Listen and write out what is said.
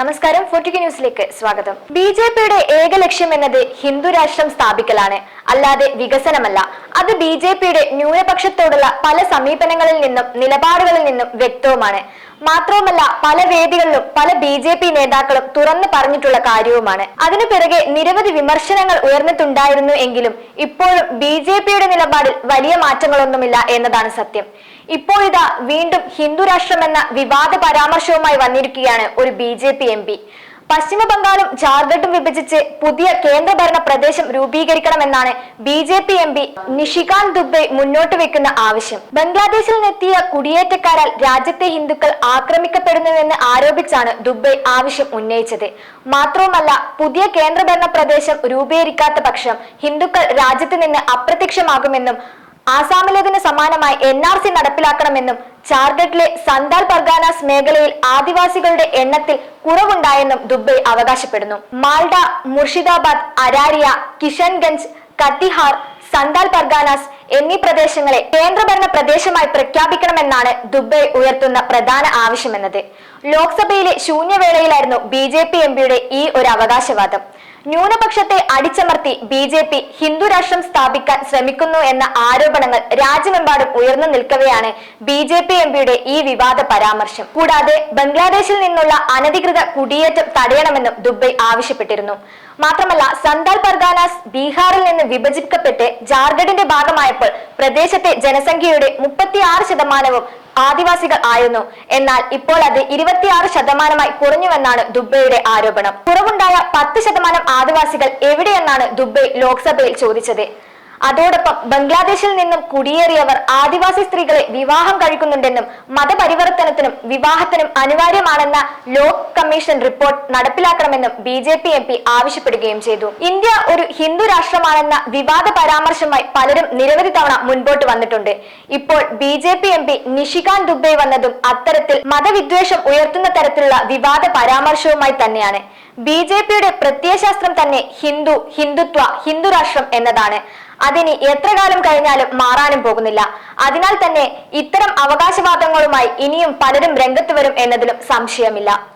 നമസ്കാരം ഫോർട്ടിക്ക് ന്യൂസിലേക്ക് സ്വാഗതം. ബി ജെ പിയുടെ ഏക ലക്ഷ്യം എന്നത് ഹിന്ദു രാഷ്ട്രം സ്ഥാപിക്കലാണ്. അല്ലാതെ വികസനമല്ല. അത് ബി ജെ പിയുടെ ന്യൂനപക്ഷത്തോടുള്ള പല സമീപനങ്ങളിൽ നിന്നും നിലപാടുകളിൽ നിന്നും വ്യക്തവുമാണ്. മാത്രവുമല്ല പല വേദികളിലും പല ബി ജെ പി നേതാക്കളും തുറന്നു പറഞ്ഞിട്ടുള്ള കാര്യവുമാണ്. അതിനു പിറകെ നിരവധി വിമർശനങ്ങൾ ഉയർന്നിട്ടുണ്ടായിരുന്നു എങ്കിലും ഇപ്പോഴും ബി ജെ പിയുടെ നിലപാടിൽ വലിയ മാറ്റങ്ങളൊന്നുമില്ല എന്നതാണ് സത്യം. ഇപ്പോഴിതാ വീണ്ടും ഹിന്ദു രാഷ്ട്രമെന്ന വിവാദ പരാമർശവുമായി വന്നിരിക്കുകയാണ് ഒരു B J P M P. പശ്ചിമ ബംഗാളും ജാർഖണ്ഡും വിഭജിച്ച് പുതിയ കേന്ദ്രഭരണ പ്രദേശം രൂപീകരിക്കണമെന്നാണ് B J P M P Nishikant Dubey മുന്നോട്ട് വെക്കുന്ന ആവശ്യം. ബംഗ്ലാദേശിൽ നിന്നെത്തിയ കുടിയേറ്റക്കാരാൽ രാജ്യത്തെ ഹിന്ദുക്കൾ ആക്രമിക്കപ്പെടുന്നുവെന്ന് ആരോപിച്ചാണ് ദുബെ ആവശ്യം ഉന്നയിച്ചത്. മാത്രവുമല്ല പുതിയ കേന്ദ്രഭരണ പ്രദേശം രൂപീകരിക്കാത്ത പക്ഷം ഹിന്ദുക്കൾ രാജ്യത്ത് നിന്ന് അപ്രത്യക്ഷമാകുമെന്നും ആസാമിലേതിന് സമാനമായി എൻ ആർ സി നടപ്പിലാക്കണമെന്നും ജാർഖണ്ഡിലെ സന്താൽ പർഗാനാസ് മേഖലയിൽ ആദിവാസികളുടെ എണ്ണത്തിൽ കുറവുണ്ടായെന്നും ദുബൈ അവകാശപ്പെടുന്നു. മാൽഡ മുർഷിദാബാദ് അരാരിയ കിഷൻഗഞ്ച് കത്തിഹാർ സന്താൽ പർഗാനാസ് എന്നീ പ്രദേശങ്ങളെ കേന്ദ്രഭരണ പ്രദേശമായി പ്രഖ്യാപിക്കണമെന്നാണ് ദുബൈ ഉയർത്തുന്ന പ്രധാന ആവശ്യമെന്നത്. ലോക്സഭയിലെ ശൂന്യവേളയിലായിരുന്നു ബി ജെ പി എം പിയുടെ ഈ ഒരു അവകാശവാദം. ന്യൂനപക്ഷത്തെ അടിച്ചമർത്തി ബി ജെ പി ഹിന്ദു രാഷ്ട്രം സ്ഥാപിക്കാൻ ശ്രമിക്കുന്നു എന്ന ആരോപണങ്ങൾ രാജ്യമെമ്പാടും ഉയർന്നു നിൽക്കവെയാണ് ബി ജെ പി എം പിയുടെ ഈ വിവാദ പരാമർശം. കൂടാതെ ബംഗ്ലാദേശിൽ നിന്നുള്ള അനധികൃത കുടിയേറ്റം തടയണമെന്നും ദുബൈ ആവശ്യപ്പെട്ടിരുന്നു. മാത്രമല്ല സന്താൽ പർഗാനാസ് ബീഹാറിൽ നിന്ന് വിഭജിക്കപ്പെട്ട് ജാർഖണ്ഡിന്റെ ഭാഗമായപ്പോൾ പ്രദേശത്തെ ജനസംഖ്യയുടെ മുപ്പത്തിയാറ് ശതമാനവും ആദിവാസികൾ ആയിരുന്നു. എന്നാൽ ഇപ്പോൾ അത് ഇരുപത്തിയാറ് ശതമാനമായി കുറഞ്ഞുവെന്നാണ് ദുബൈയുടെ ആരോപണം. കുറവുണ്ടായ പത്ത് ശതമാനം ആദിവാസികൾ എവിടെയെന്നാണ് ദുബൈ ലോക്സഭയിൽ ചോദിച്ചത്. അതോടൊപ്പം ബംഗ്ലാദേശിൽ നിന്നും കുടിയേറിയവർ ആദിവാസി സ്ത്രീകളെ വിവാഹം കഴിക്കുന്നുണ്ടെന്നും മതപരിവർത്തനത്തിനും വിവാഹത്തിനും അനിവാര്യമാണെന്ന law commission report നടപ്പിലാക്കണമെന്നും B J P M P ആവശ്യപ്പെടുകയും ചെയ്തു. ഇന്ത്യ ഒരു ഹിന്ദു രാഷ്ട്രമാണെന്ന വിവാദ പരാമർശമായി പലരും നിരവധി തവണ മുൻപോട്ട് വന്നിട്ടുണ്ട്. ഇപ്പോൾ B J P M P Nishikant Dubey വന്നതും അത്തരത്തിൽ മതവിദ്വേഷം ഉയർത്തുന്ന തരത്തിലുള്ള വിവാദ പരാമർശവുമായി തന്നെയാണ്. ബി ജെ പിയുടെ പ്രത്യയശാസ്ത്രം തന്നെ ഹിന്ദു ഹിന്ദുത്വ ഹിന്ദുരാഷ്ട്രം എന്നതാണ്. അതിനി എത്ര കാലം കഴിഞ്ഞാലും മാറാനും പോകുന്നില്ല. അതിനാൽ തന്നെ ഇത്തരം അവകാശവാദങ്ങളുമായി ഇനിയും പലരും രംഗത്ത് വരും എന്നതിലും സംശയമില്ല.